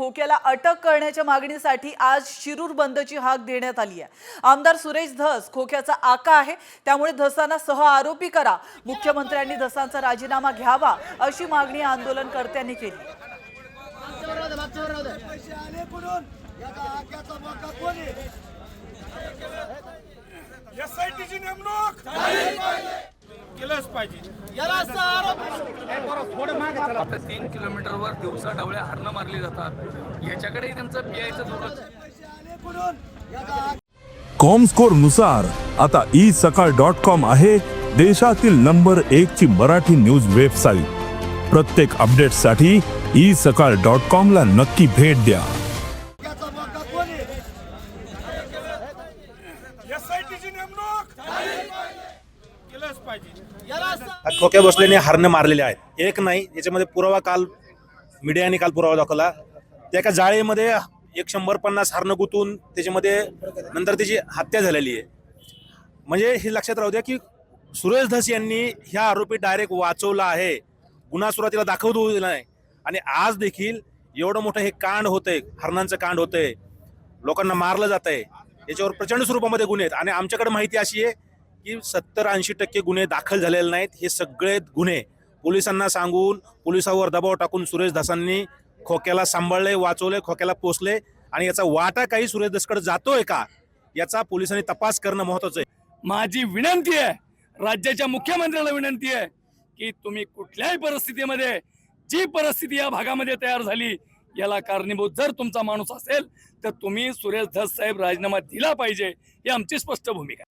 खोक्याला अटक करण्याच्या मागणीसाठी आज शिरूर बंदची हाक देण्यात आली आहे. आमदार सुरेश धस खोक्याचा आका आहे. त्यामुळे धसांना सह आरोपी करा. मुख्यमंत्र्यांनी धसांचा राजीनामा घ्यावा अशी मागणी आंदोलनकर्त्यांनी केली. केलंच पाहिजे. आता तीन किलोमीटरवर दिवसा ढवळ्या हरणं मारली जातात. याच्याकडे त्यांचं पियायचं दुर्लक्ष कुठून याचा कॉमस्कोरनुसार आता ई सकाळ डॉट कॉम आहे देशातील नंबर एक ची मराठी न्यूज वेबसाईट प्रत्येक अपडेटसाठी ई सकाळ डॉट कॉम ला नक्की भेट द्या. नेमणूक? खोक्या भोसलेने हरणं मारलेले आहेत. एक नाही याच्यामध्ये पुरावा काल मीडियाने काल पुरावा दाखवला. त्या एका जाळीमध्ये एक शंभर पन्नास हरणं गुंतून त्याच्यामध्ये नंतर त्याची हत्या झालेली आहे. म्हणजे हे लक्षात राहू द्या की सुरेश धस यांनी ह्या आरोपी डायरेक्ट वाचवला आहे. गुन्हा सुरुवातीला दाखवतो दिला नाही. आणि आज देखील एवढं मोठं हे कांड होतंय हरणांचं कांड होतंय. लोकांना मारलं जात आहे याच्यावर प्रचंड स्वरूपामध्ये गुन्हे आहेत. आणि आमच्याकडे माहिती अशी आहे की सत्तर ऐंशी टक्के गुन्हे दाखल झालेले नाहीत. हे सगळे गुन्हे पोलिसांना सांगून पोलिसावर दबाव टाकून सुरेश दासांनी खोक्याला सांभाळले वाचवले खोक्याला पोचले आणि याचा वाटा काही सुरेश दसकडे जातोय का? याचा पोलिसांनी तपास करणं महत्वाचं आहे. माझी विनंती आहे राज्याच्या मुख्यमंत्र्याला विनंती आहे की तुम्ही कुठल्याही परिस्थितीमध्ये जी परिस्थिती या भागामध्ये तयार झाली याला कारणीभूत जर तुमचा माणूस असेल तर तुम्ही सुरेश धस साहेब राजीनामा दिला पाहिजे ही आमची स्पष्ट भूमिका